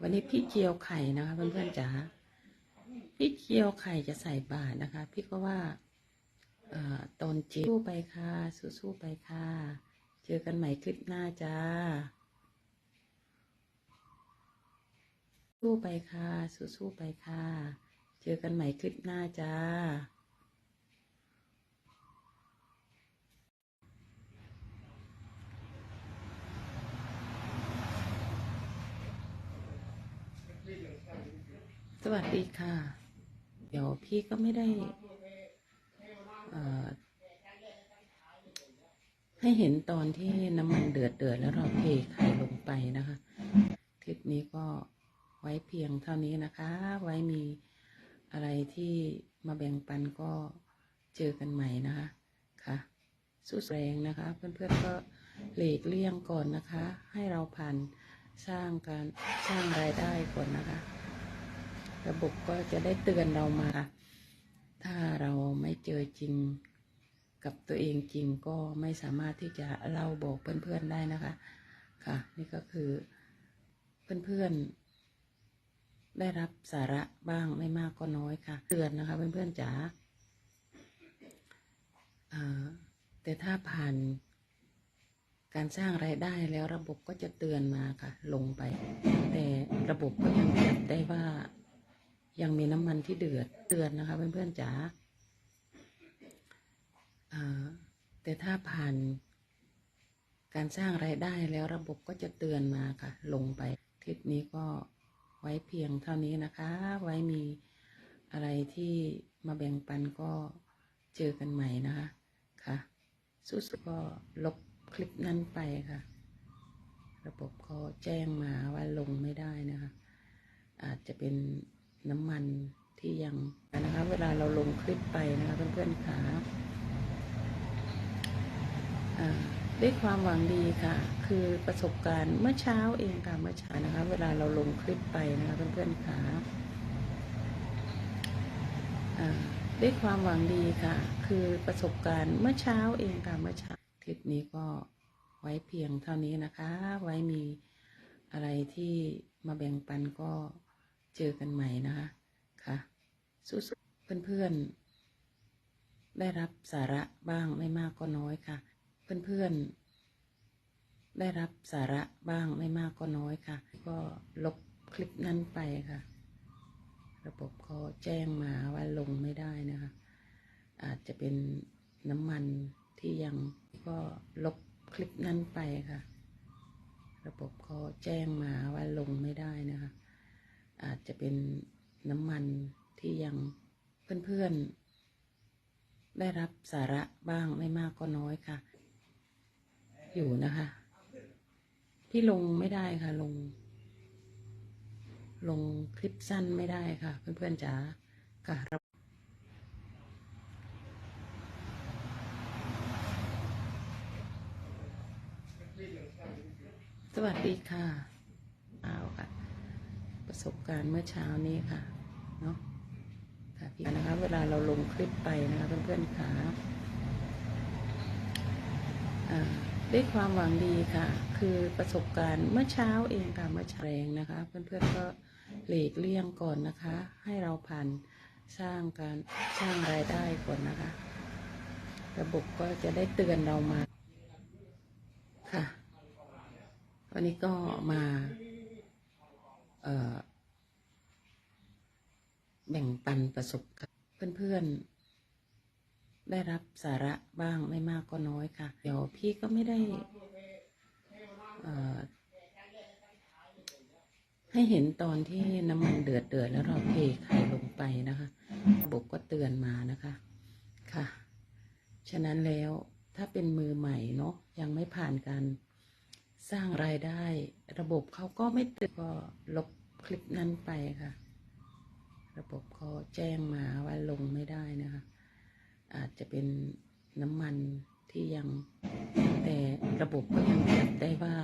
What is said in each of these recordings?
วันนี้พี่เจียวไข่นะคะเพื่อนๆจ๋าพี่เจียวไข่จะใส่บาตรนะคะ พี่ก็ว่าตอนเจียวสู้ไปค่ะสู้ๆไปค่ะ เจอกันใหม่คลิปหน้าจ้าสู้ไปค่ะสู้ๆไปค่ะ เจอกันใหม่คลิปหน้าจ้า สวัสดีค่ะ เดี๋ยวพี่ก็ไม่ได้ให้เห็นตอนที่น้ำมันเดือดเดือดแล้วเราเทไข่ลงไปนะคะ คลิปนี้ก็ไว้เพียงเท่านี้นะคะ ไว้มีอะไรที่มาแบ่งปันก็เจอกันใหม่นะคะค่ะสู้แรงนะคะ เพื่อนๆก็หลีกเลี่ยงก่อนนะคะ ให้เราผ่านสร้างการสร้างรายได้ก่อนนะคะ ระบบก็จะได้เตือนเรามา ถ้าเราไม่เจอจริงกับตัวเองจริงก็ไม่สามารถที่จะเล่าบอกเพื่อนๆได้นะคะ ค่ะ นี่ก็คือเพื่อนๆ ได้รับสาระบ้างไม่มากก็น้อยค่ะ เตือนนะคะเพื่อนๆจ๋าอ่าแต่ถ้าผ่านการสร้างไรายได้แล้วระบบก็จะเตือนมาค่ะ ลงไป แต่ระบบก็ยังจับได้ว่า ยังมีน้ำมันที่เดือดเตือนนะคะเพื่อนๆจ๋าอ่าแต่ถ้าผ่านการสร้างไรายได้แล้วระบบก็จะเตือนมาค่ะ ลงไปคลิปนี้ก็ไว้เพียงเท่านี้นะคะ ไว้มีอะไรที่มาแบ่งปันก็เจอกันใหม่นะคะค่ะสู้ๆก็ลบคลิปนั้นไปค่ะ ระบบก็แจ้งมาว่าลงไม่ได้นะคะ อาจจะเป็น น้ำมันที่ยังนะคะ เวลาเราลงคลิปไปนะคะเพื่อนๆค่ะอ่าด้วยความหวังดีค่ะ คือประสบการณ์เมื่อเช้าเองค่ะเมื่อเช้านะคะ เวลาเราลงคลิปไปนะคะเพื่อนๆค่ะอ่าด้วยความหวังดีค่ะ คือประสบการณ์เมื่อเช้าเองค่ะเมื่อเช้าคลิปนี้ก็ไว้เพียงเท่านี้นะคะ ไว้มีอะไรที่มาแบ่งปันก็ เจอกันใหม่นะคะ ค่ะ สู้ๆเพื่อนๆ ได้รับสาระบ้างไม่มากก็น้อยค่ะ เพื่อนๆ ได้รับสาระบ้างไม่มากก็น้อยค่ะ ก็ลบคลิปนั้นไปค่ะ ระบบก็แจ้งมาว่าลงไม่ได้นะคะ อาจจะเป็นน้ำมันที่ยังก็ลบคลิปนั้นไปค่ะ ระบบก็แจ้งมาว่าลงไม่ได้นะคะ อาจจะเป็นน้ำมันที่ยังเพื่อนๆ ได้รับสาระบ้างไม่มากก็น้อยค่ะ อยู่นะคะพี่ลงไม่ได้ค่ะลง ลงคลิปสั้นไม่ได้ค่ะ เพื่อนๆจ๋าค่ะรับสวัสดีค่ะ ประสบการณ์เมื่อเช้านี้ค่ะเนาะค่ะพี่นะคะ เวลาเราลงคลิปไปนะคะเพื่อนๆค่ะอ่าด้วยความหวังดีค่ะ คือประสบการณ์เมื่อเช้าเองค่ะเมื่อเช้าแรงนะคะ เพื่อนๆก็หลีกเลี่ยงก่อนนะคะ ให้เราผ่านสร้างการสร้างรายได้ก่อนนะคะ ระบบก็จะได้เตือนเรามาค่ะ วันนี้ก็มา แบ่งปันประสบการณ์เพื่อนๆ ได้รับสาระบ้างไม่มากก็น้อยค่ะ เดี๋ยวพี่ก็ไม่ได้ให้เห็นตอนที่น้ำมันเดือดเดือดแล้วเราเทไข่ลงไปนะคะระบบก็เตือนมานะคะค่ะ ฉะนั้นแล้วถ้าเป็นมือใหม่เนาะยังไม่ผ่านการ สร้างรายได้ระบบเขาก็ไม่เตือนก็ลบคลิปนั้นไปค่ะ ระบบก็แจ้งมาว่าลงไม่ได้นะคะ อาจจะเป็นน้ำมันที่ยัง แต่ระบบก็ยังจับได้ว่า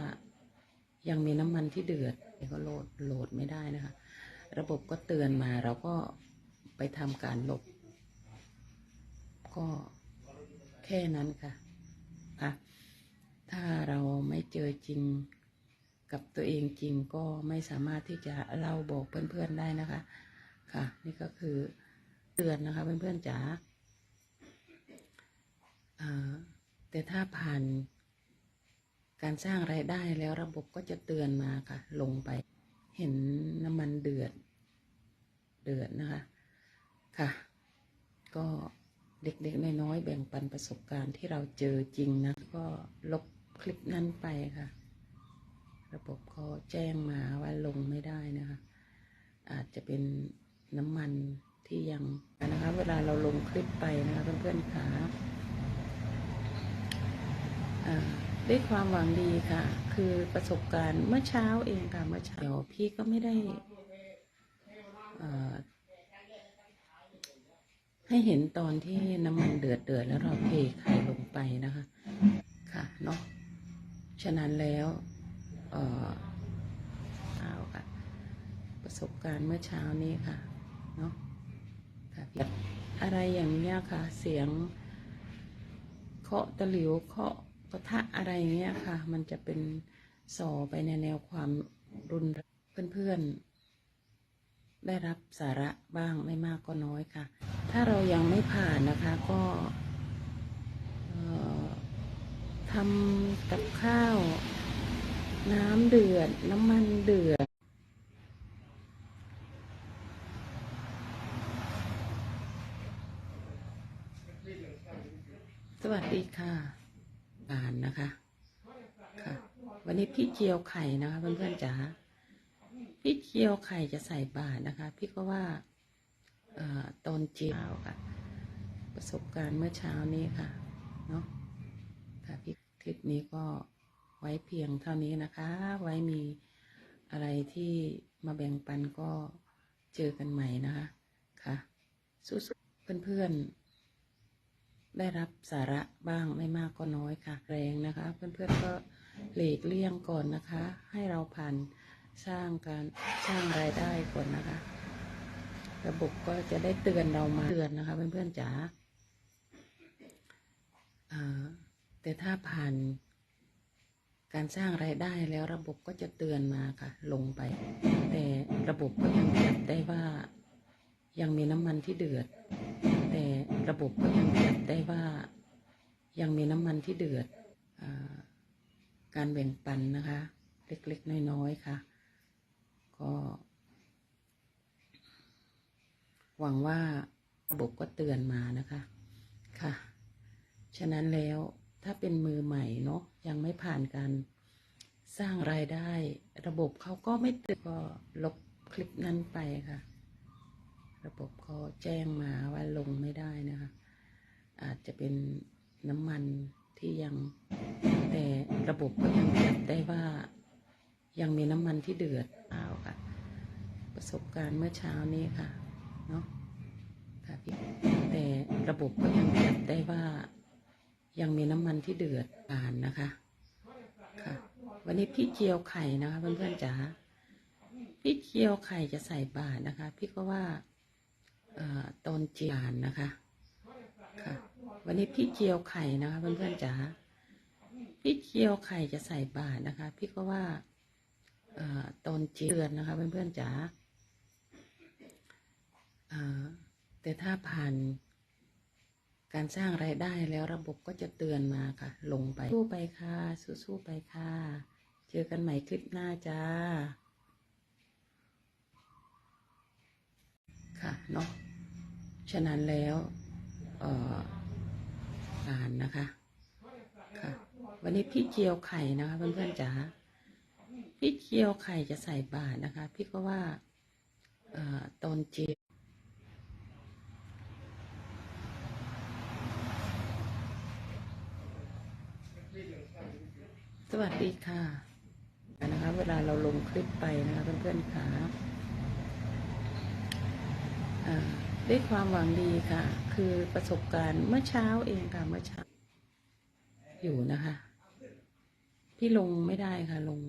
ยังมีน้ำมันที่เดือดแต่ก็โหลดโหลดไม่ได้นะคะ ระบบก็เตือนมาเราก็ไปทำการลบ ก็แค่นั้นค่ะ ค่ะ ถ้าเราไม่เจอจริงกับตัวเองจริงก็ไม่สามารถที่จะเล่าบอกเพื่อนๆได้นะคะ ค่ะ นี่ก็คือเตือนนะคะเพื่อนๆจ๋าแต่ถ้าผ่านการสร้างรายได้แล้วระบบก็จะเตือนมาค่ะ ลงไปเห็นน้ำมันเดือด เดือดนะคะ ค่ะ ก็เด็กๆน้อยๆแบ่งปันประสบการณ์ที่เราเจอจริงนะ ก็ลบ คลิปนั้นไปค่ะ ระบบก็แจ้งมาว่าลงไม่ได้นะคะ อาจจะเป็นน้ำมันที่ยังนะคะ เวลาเราลงคลิปไปนะคะเพื่อนๆค่ะด้วยความหวังดีค่ะ คือประสบการณ์เมื่อเช้าเองค่ะเมื่อเช้าพี่ก็ไม่ได้ให้เห็นตอนที่น้ำมันเดือดเดือดแล้วเราเทไข่ลงไปนะคะ ฉะนั้นแล้วเออเช้าค่ะประสบการณ์เมื่อเช้านี้ค่ะเนาะค่ะอะไรอย่างเงี้ยค่ะ เสียงเคาะตะหลิวเคาะกระทะอะไรเงี้ยค่ะ มันจะเป็นส่อไปในแนวความรุนเพื่อนๆ ได้รับสาระบ้างไม่มากก็น้อยค่ะ ถ้าเรายังไม่ผ่านนะคะก็ ทำกับข้าว น้ำเดือด น้ำมันเดือด สวัสดีค่ะอ่านนะคะค่ะ วันนี้พี่เจียวไข่นะคะ เพื่อนๆจ๋าพี่เจียวไข่จะใส่บาตรนะคะ พี่ก็ว่าอตอนเจียวค่ะ ประสบการณ์เมื่อเช้านี้ค่ะเนาะค่ะพี่ คลิปนี้ก็ไว้เพียงเท่านี้นะคะ ไว้มีอะไรที่มาแบ่งปันก็เจอกันใหม่นะคะค่ะสู้ๆเพื่อนๆ ได้รับสาระบ้างไม่มากก็น้อยค่ะ แรงนะคะ เพื่อนๆก็หลีกเลี่ยงก่อนนะคะ ให้เราผ่านสร้างการสร้างรายได้ก่อนนะคะ ระบบก็จะได้เตือนเรามาเตือนนะคะ เพื่อนๆจ๋าอ่า แต่ถ้าผ่าน การสร้างรายได้แล้วระบบก็จะเตือนมาค่ะ ลงไป แต่ระบบก็ยังจับได้ว่า ยังมีน้ำมันที่เดือด แต่ระบบก็ยังจับได้ว่า ยังมีน้ำมันที่เดือดอการแบ่งปันนะคะ เล็กๆน้อยๆค่ะ ก็ หวังว่าระบบก็เตือนมานะคะค่ะ ฉะนั้นแล้ว ถ้าเป็นมือใหม่เนาะยังไม่ผ่านการสร้างรายได้ ระบบเขาก็ไม่เตือนก็ลบคลิปนั้นไปค่ะ ระบบก็แจ้งมาว่าลงไม่ได้นะคะ อาจจะเป็นน้ำมันที่ยังแต่ระบบก็ยังจับได้ว่ายังมีน้ำมันที่เดือดเอาค่ะ ประสบการณ์เมื่อเช้านี้ค่ะเนาะค่ะพี่แต่ระบบก็ยังจับได้ว่า ยังมีน้ำมันที่เดือดอ่านนะคะค่ะ วันนี้พี่เจียวไข่นะคะ เพื่อนๆจ๋าพี่เจียวไข่จะใส่บาตรนะคะ พี่ก็ว่าตอนเจียนนะคะค่ะ วันนี้พี่เจียวไข่นะคะ เพื่อนๆจ๋าพี่เจียวไข่จะใส่บาตรนะคะ พี่ก็ว่าตอนเจียนเตือนะคะ เพื่อนๆจ๋าอ่าแต่ถ้าผ่าน การสร้างรายได้แล้วระบบก็จะเตือนมาค่ะ ลงไป สู้ไปค่ะ สู้ๆไปค่ะ เจอกันใหม่คลิปหน้าจ้า ค่ะเนาะ ฉะนั้นแล้วเอ่ออ่านนะคะ ค่ะ วันนี้พี่เจียวไข่นะคะเพื่อนๆจ๋า พี่เจียวไข่จะใส่บาตรนะคะ พี่ก็ว่าเอ่อตอนเจียว วัสดีค่ะนะคะเวลาเราลงคลิปไปนะคะเพื่อนๆค่ะอ่าด้วยความหวังดีค่ะ คือประสบการณ์เมื่อเช้าเองค่ะเมื่อเช้า อยู่นะคะ พี่ลงไม่ได้ค่ะลง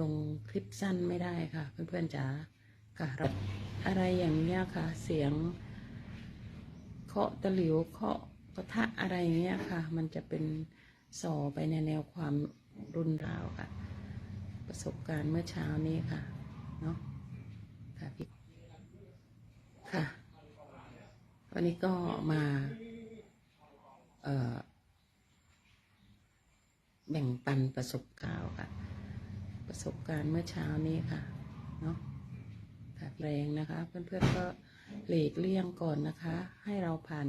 ลงคลิปสั้นไม่ได้ค่ะ เพื่อนๆจ๋าค่ะรับอะไรอย่างเงี้ยค่ะ เสียง เคาะตะหลิวเคาะกระทะอะไรเงี้ยค่ะ มันจะเป็น ส่อไปในแนวความรุนราวค่ะ ประสบการณ์เมื่อเช้านี้ค่ะ เนาะค่ะพี่ค่ะ วันนี้ก็มาเอ่อแบ่งปันประสบการณ์ค่ะ ประสบการณ์เมื่อเช้านี้ค่ะ เนาะค่ะแรงนะคะ เพื่อนๆก็หลีกเลี่ยงก่อนนะคะ ให้เราผ่าน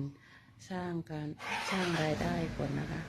สร้างการสร้างรายได้ก่อนนะคะ